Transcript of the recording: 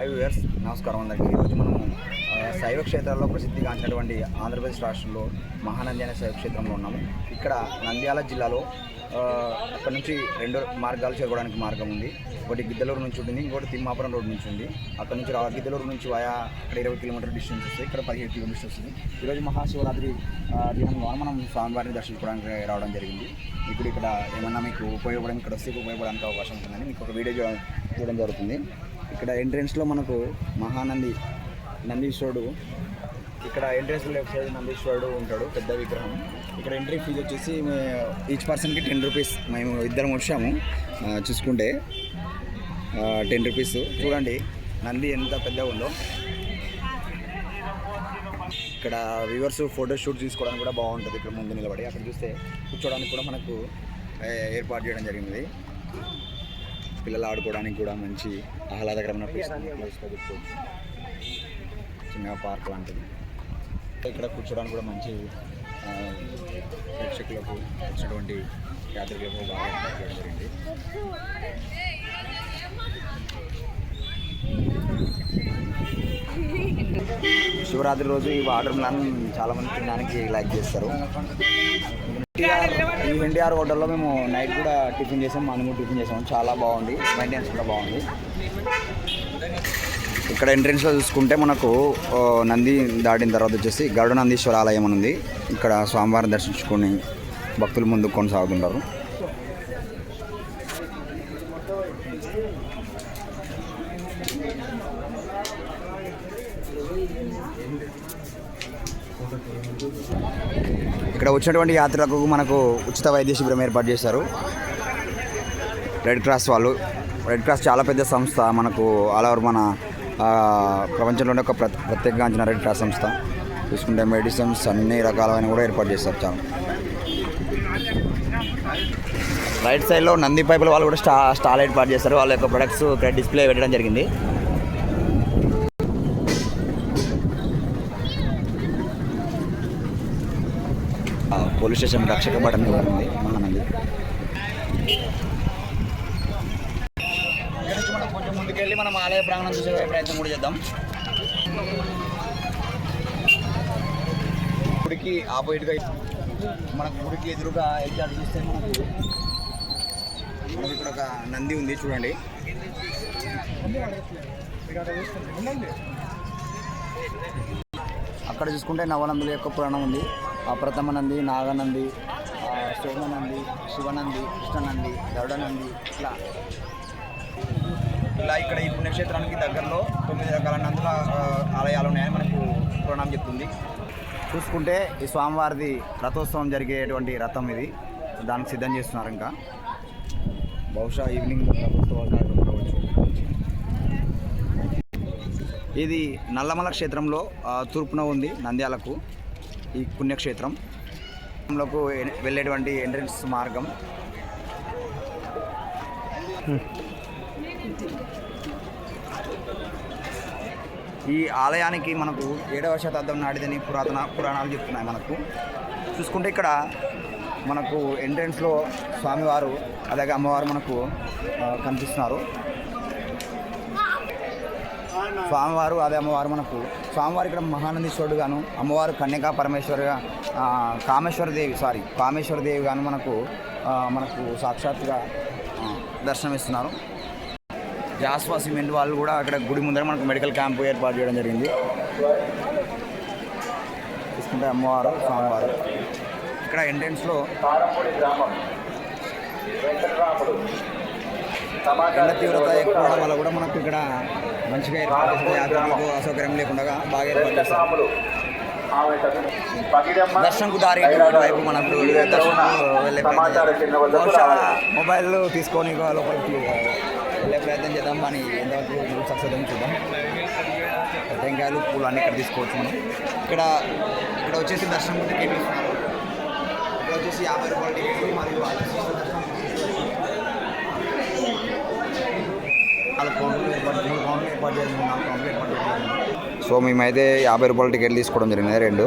Five years నమస్కారం అందరికీ. ఈరోజు మనం శైవ క్షేత్రాల్లో ప్రసిద్ధిగాంచినటువంటి ఆంధ్రప్రదేశ్ రాష్ట్రంలో మహానంది అనే శైవ క్షేత్రంలో ఉన్నాము. ఇక్కడ నంద్యాల జిల్లాలో అక్కడ నుంచి రెండు మార్గాలు చేరుకోవడానికి మార్గం ఉంది. ఒకటి గిద్దలూరు నుంచి ఉంటుంది ఇంకోటి తిమ్మాపురం రోడ్ నుంచి ఉంది. అక్కడ నుంచి గిద్దలూరు నుంచి వయా అక్కడ ఇరవై కిలోమీటర్ డిస్టెన్స్ వస్తుంది ఇక్కడ పదిహేడు కిలోమీటర్స్ వస్తుంది. ఈరోజు మహాశివరాత్రి ఆ, దినంలో మనం స్వామివారిని దర్శించుకోవడానికి రావడం జరిగింది. ఇప్పుడు ఇక్కడ ఏమన్నా మీకు ఉపయోగపడడం ఇక్కడ వస్తే ఉపయోగపడడానికి అవకాశం ఉంటుందని మీకు ఒక వీడియో చూడడం జరుగుతుంది. ఇక్కడ ఎంట్రెన్స్లో మనకు మహానంది నందీశ్వరుడు. ఇక్కడ ఎంట్రెన్స్ లెఫ్ట్ సైడ్ నందీశ్వరుడు ఉంటాడు పెద్ద విగ్రహం. ఇక్కడ ఎంట్రీ ఫీజు వచ్చేసి ఈచ్ పర్సన్కి టెన్ రూపీస్ మేము ఇద్దరం వచ్చాము చూసుకుంటే టెన్ రూపీస్ చూడండి నంది ఎంత పెద్దగా ఉందో. ఇక్కడ వ్యూవర్స్ ఫోటో షూట్ తీసుకోవడానికి కూడా బాగుంటుంది ఇక్కడ ముందు నిలబడి. అక్కడ చూస్తే కూర్చోడానికి కూడా మనకు ఏర్పాటు చేయడం జరిగింది. పిల్లలు ఆడుకోవడానికి కూడా మంచి ఆహ్లాదకరమైన ప్లేస్ చిన్న పార్క్ లాంటిది. ఇక్కడ కూర్చోడానికి కూడా మంచి ప్రేక్షకులకు వచ్చినటువంటి యాత్రికులకు బాగా జరిగింది. శివరాత్రి రోజు ఈ వాటర్ మిలాన్ చాలామంది తినడానికి లైక్ చేస్తారు. ఈ ఎన్టీఆర్ హోటల్లో మేము నైట్ కూడా టిఫిన్ చేసాం మార్నింగ్ కూడా టిఫిన్ చేసాం. చాలా బాగుంది. మెయింటెనెన్స్ కూడా బాగుంది. ఇక్కడ ఎంట్రెన్స్లో చూసుకుంటే మనకు నంది దాటిన తర్వాత వచ్చేసి గరుడ నందీశ్వర ఆలయం అని ఉంది. ఇక్కడ స్వామివారిని దర్శించుకొని భక్తులు ముందు కొనసాగుతుంటారు ఇక్కడ వచ్చినటువంటి యాత్రలకు మనకు ఉచిత వైద్య శిబిరం ఏర్పాటు చేశారు. రెడ్ క్రాస్ వాళ్ళు. రెడ్ క్రాస్ చాలా పెద్ద సంస్థ. మనకు ఆల్ ఓవర్ మన ప్రపంచంలోనే ఒక ప్ర ప్రత్యేకగాంచిన రెడ్ క్రాస్ సంస్థ. చూసుకుంటే మెడిసిన్స్ అన్ని రకాలైన కూడా ఏర్పాటు చేస్తారు చాలా. రైట్ సైడ్లో నంది పైపుల వాళ్ళు కూడా స్టా స్టాల్ ఏర్పాటు చేస్తారు వాళ్ళ యొక్క ప్రొడక్ట్స్ ఇక్కడ డిస్ప్లే పెట్టడం జరిగింది. పోలీస్ స్టేషన్ రక్షక బటన్ ఉంది మహానంది మనం కొంచెం ముందుకెళ్ళి మనం ఆలయ ప్రాంగణం చూసే ప్రయత్నం కూడా చేద్దాం. గుడికి ఆపోజిట్గా మన గుడికి ఎదురుగా ఎగ్జాక్ట్ చూస్తే మనకు మనకి ఇక్కడ ఒక నంది ఉంది చూడండి. అక్కడ చూసుకుంటే నవనందుల యొక్క పురాణం ఉంది. ఆ ప్రథమ నంది నాగనంది సోమనంది శివనంది కృష్ణనంది గరుడనంది ఇట్లా. ఇలా ఇక్కడ ఈ పుణ్యక్షేత్రానికి దగ్గరలో తొమ్మిది రకాల నందుల ఆలయాలు ఉన్నాయని మనకు పురాణం చెప్తుంది. చూసుకుంటే ఈ స్వామివారిది రథోత్సవం జరిగేటువంటి రథం ఇది. దానికి సిద్ధం చేస్తున్నారు ఇంకా. బహుశా ఈవినింగ్ ఇది నల్లమల క్షేత్రంలో తూర్పున ఉంది నంద్యాలకు. ఈ పుణ్యక్షేత్రం. లోకి వెళ్ళేటువంటి ఎంట్రన్స్ మార్గం. ఈ ఆలయానికి మనకు ఏడవ శతాబ్దం నాటిదని పురాతన పురాణాలు చెప్తున్నాయి మనకు. చూసుకుంటే ఇక్కడ మనకు ఎంట్రన్స్లో స్వామివారు అలాగే అమ్మవారు మనకు కనిపిస్తున్నారు. స్వామివారు అదే అమ్మవారు మనకు. స్వామివారు ఇక్కడ మహానందీశ్వరుడు గాను అమ్మవారు కన్యకా పరమేశ్వరిగా ఆ, కామేశ్వరదేవి సారీ కామేశ్వరదేవి గాను మనకు మనకు సాక్షాత్తుగా ఆ, దర్శనమిస్తున్నారు. జాస్వా సిమెంట్ వాళ్ళు కూడా అక్కడ గుడి ముందర మనకు మెడికల్ క్యాంప్ ఏర్పాటు చేయడం జరిగింది. తీసుకుంటే అమ్మవారు స్వామివారు. ఇక్కడ ఎంట్రెన్స్లో ఎండ తీవ్రత ఎక్కువ అవడం వల్ల కూడా మనకు ఇక్కడ మంచిగా ఏర్పాటు యాత్రికులకు అసౌకర్యం లేకుండా బాగా ఏర్పాటు చేస్తారు దర్శనంకు దారి వైపు మనకు బహుశా మొబైల్ తీసుకొని లోపలికి వెళ్ళే ప్రయత్నం చేద్దాం. అని ఎంతవరకు సక్సెస్ అని చూద్దాం. టెంకాయలు పూలు అన్నీ ఇక్కడ తీసుకోవచ్చు మనం. ఇక్కడ ఇక్కడ వచ్చేసి దర్శనం టికెట్ ఇక్కడ వచ్చేసి యాభై రూపాయల టికెట్ మరియు వాళ్ళ ఏర్పాటు సో మేమైతే యాభై రూపాయల టికెట్లు తీసుకోవడం జరిగింది రెండు.